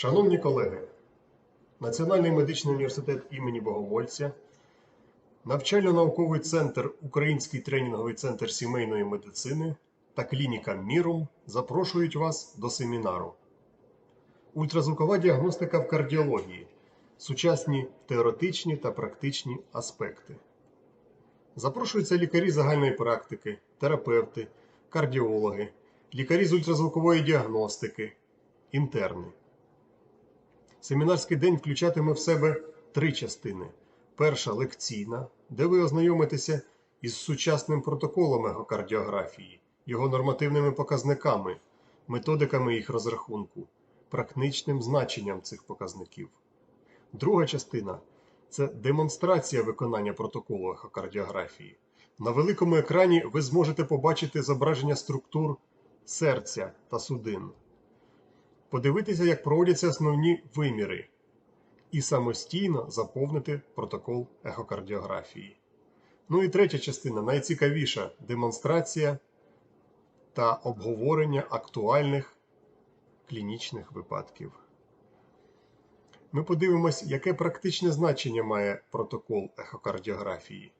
Шановні колеги, Національний медичний університет імені Богомольця, навчально-науковий центр Український тренінговий центр сімейної медицини та клініка Мірум запрошують вас до семінару. Ультразвукова діагностика в кардіології. Сучасні теоретичні та практичні аспекти. Запрошуються лікарі загальної практики, терапевти, кардіологи, лікарі з ультразвукової діагностики, інтерни. Семінарський день включатиме в себе три частини. Перша лекційна, де ви ознайомитеся із сучасним протоколом ехокардіографії, його нормативними показниками, методиками їх розрахунку, практичним значенням цих показників. Друга частина це демонстрація виконання протоколу ехокардіографії. На великому екрані ви зможете побачити зображення структур серця та судин подивитися, як проводяться основні виміри, і самостійно заповнити протокол ехокардіографії. Ну і третя частина найцікавіша демонстрація та обговорення актуальних клінічних випадків. Ми подивимось, яке практичне значення має протокол ехокардіографії,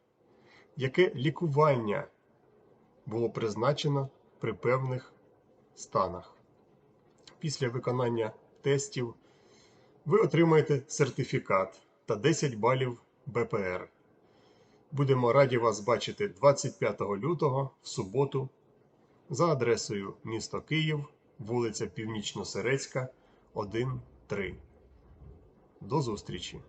яке лікування було призначено при певних станах після виконання тестів ви отримаєте сертифікат та 10 балів БПР. Будемо раді вас бачити 25 лютого в суботу за адресою місто Київ, вулиця Північно-Серецька, 1, 3. До зустрічі!